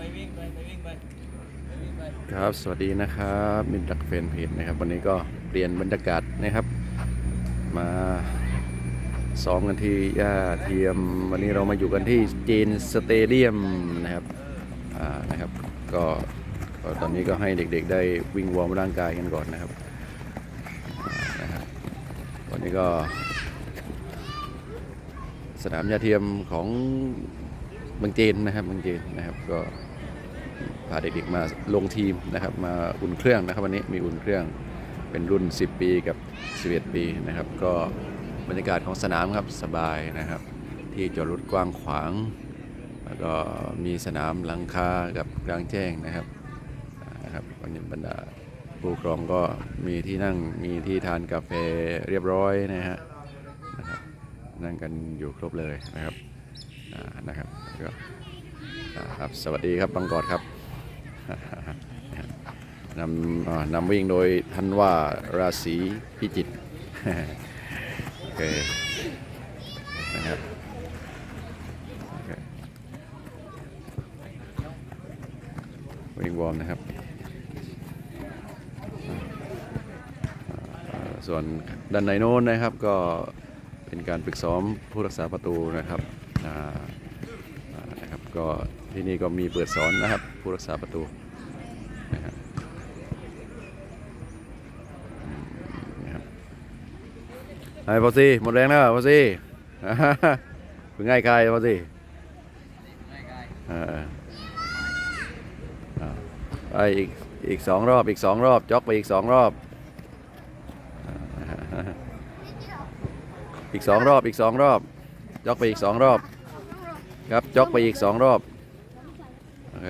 ไปวิ่งไปไปวิ่งไปไปวิ่งไปครับสวัสดีนะครับมินดักแฟนเพจนะครับ วันนี้ก็เปลี่ยนบรรยากาศนะครับ มาซ้อมกันที่ย่าเทียม วันนี้เรามาอยู่กันที่จีนสเตเดียมนะครับอ่านะครับก็ก็ตอนนี้ก็ให้เด็กๆ ได้วิ่งวอร์มร่างกายกันก่อนนะครับนะครับวันนี้ก็สนามยาเทียมของ บางเจนนะครับบางเจนนะครับก็พาเด็กๆมาลงทีมนะครับ มาอุ่นเครื่องนะครับวันนี้มีอุ่นเครื่องเป็นรุ่น 10 ปีกับ 11 ปีนะครับ ก็บรรยากาศของสนามครับสบายนะครับ ที่จอดรถกว้างขวาง แล้วก็มีสนามหลังคากับกลางแจ้งนะครับนะครับวันนี้บรรดาผู้ครองก็มีที่นั่งมีที่ทานกาแฟเรียบร้อยนะฮะนะครับนั่งกันอยู่ครบเลยนะครับ นะครับครับสวัสดีครับบังกอดครับนำนำวิ่งโดยท่านว่าราศีพิจิตรโอเคนะครับวิ่งวอร์มนะครับ ส่วนด้านในโน้นนะครับก็เป็นการฝึกซ้อมผู้รักษาประตูนะครับ นะครับก็ที่นี่ก็มีเปิดสอนนะครับ ผู้รักษาประตูนะครับนะไอ้พอซีหมดแรงแล้วพอซีเพิ่งง่ายกายพอซี่ง่าออเอาไปอีกอีกสองรอบอีกสองรอบจ็อกไปอีกสองรอบอีกสองรอบอีกสองรอบจ็อกไปอีกสองรอบ ครับจ็อกไปอีกสองรอบโอเค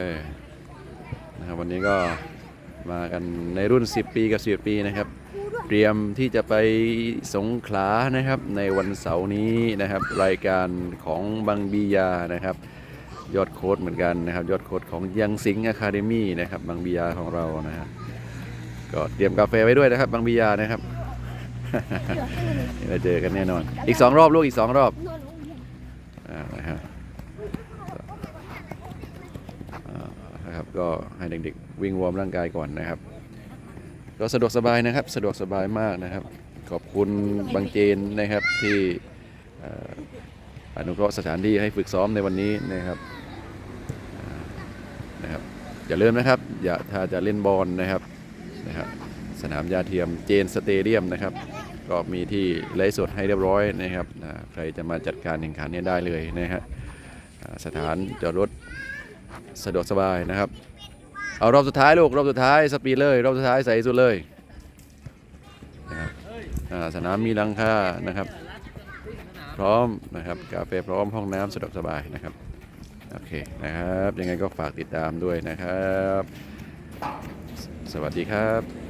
นะครับวันนี้ก็มากันในรุ่น 10 ปีกับ11ปีนะครับ เตรียมที่จะไปสงขลานะครับ ในวันเสาร์นี้นะครับ รายการของบังบียานะครับ ยอดโค้ดเหมือนกันนะครับ ยอดโค้ดของยังสิงห์อะคาเดมี่นะครับบังบียาของเรานะครับก็เตรียมกาแฟไว้ด้วยนะครับบังบียานะครับเราเจอกันแน่นอน อีกสองรอบลูกอีกสองรอบอ่านะครับอ่านะครับ ก็ให้เด็กๆ วิ่งวอร์มร่างกายก่อนนะครับ ก็สะดวกสบายนะครับ สะดวกสบายมากนะครับ ขอบคุณบางเจนนะครับที่อนุเคราะห์สถานที่ให้ฝึกซ้อมในวันนี้นะครับนะครับอย่าลืมนะครับ อย่าถ้าจะเล่นบอลนะครับนะครับ สนามยาเทียมเจนสเตเดียมนะครับ ก็มีที่ไลฟ์สดให้เรียบร้อยนะครับใครจะมาจัดการแข่งขันเนี้ได้เลยนะฮะสถานจอดรถ สะดวกสบายนะครับ เอารอบสุดท้ายลูกรอบสุดท้ายสปีดเลยรอบสุดท้ายใส่สุดเลยนะครับสนามมีหลังคานะครับ พร้อมนะครับกาแฟพร้อมห้องน้ำสะดวกสบายนะครับโอเคนะครับยังไงก็ฝากติดตามด้วยนะครับ สวัสดีครับ